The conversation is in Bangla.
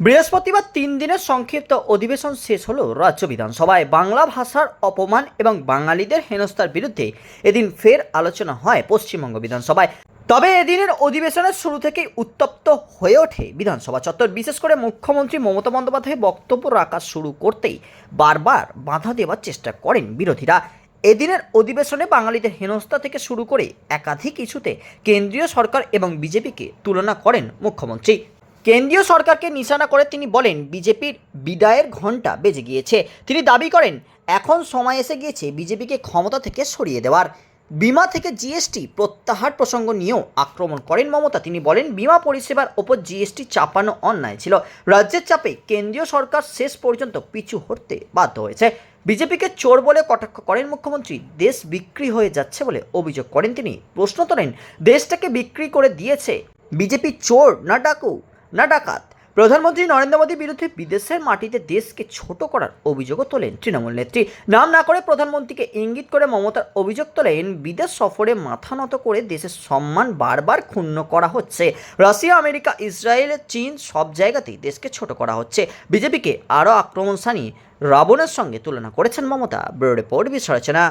বৃহস্পতিবার তিন দিনের সংক্ষিপ্ত অধিবেশন শেষ হল রাজ্য বিধানসভায়। বাংলা ভাষার অপমান এবং বাঙালিদের হেনস্থার বিরুদ্ধে এদিন ফের আলোচনা হয় পশ্চিমবঙ্গ বিধানসভায়। তবে এদিনের অধিবেশনের শুরু থেকেই উত্তপ্ত হয়ে ওঠে বিধানসভা চত্বর। বিশেষ করে মুখ্যমন্ত্রী মমতা বন্দ্যোপাধ্যায় বক্তব্য রাখা শুরু করতেই বারবার বাধা দেওয়ার চেষ্টা করেন বিরোধীরা। এদিনের অধিবেশনে বাঙালিদের হেনস্থা থেকে শুরু করে একাধিক ইস্যুতে কেন্দ্রীয় সরকার এবং বিজেপিকে তুলনা করেন মুখ্যমন্ত্রী। কেন্দ্রীয় সরকারকে নিশানা করে তিনি বলেন, বিজেপির বিদায়ের ঘণ্টা বেজে গিয়েছে। তিনি দাবি করেন, এখন সময় এসে গিয়েছে বিজেপিকে ক্ষমতা থেকে সরিয়ে দেওয়ার। বিমা থেকে জিএসটি প্রত্যাহার প্রসঙ্গ নিয়েও আক্রমণ করেন মমতা। তিনি বলেন, বিমা পরিষেবার ওপর জিএসটি চাপানো অন্যায় ছিল। রাজ্যের চাপে কেন্দ্রীয় সরকার শেষ পর্যন্ত পিছু হটতে বাধ্য হয়েছে। বিজেপিকে চোর বলে কটাক্ষ করেন মুখ্যমন্ত্রী। দেশ বিক্রি হয়ে যাচ্ছে বলে অভিযোগ করেন তিনি। প্রশ্ন তোলেন, দেশটাকে বিক্রি করে দিয়েছে বিজেপি চোর, না ডাকু, না ডাকাত? প্রধানমন্ত্রী নরেন্দ্র মোদীর বিরুদ্ধে বিদেশের মাটিতে দেশকে ছোট করার অভিযোগও তোলেন তৃণমূল নেত্রী। নাম না করে প্রধানমন্ত্রীকে ইঙ্গিত করে মমতার অভিযোগ তোলেন, বিদেশ সফরে মাথা নত করে দেশের সম্মান বারবার ক্ষুণ্ণ করা হচ্ছে। রাশিয়া, আমেরিকা, ইসরায়েল, চীন সব জায়গাতেই দেশকে ছোট করা হচ্ছে। বিজেপিকে আরও আক্রমণ সানিয়ে রাবণের সঙ্গে তুলনা করেছেন মমতা। Bureau report বিশ্লেষণা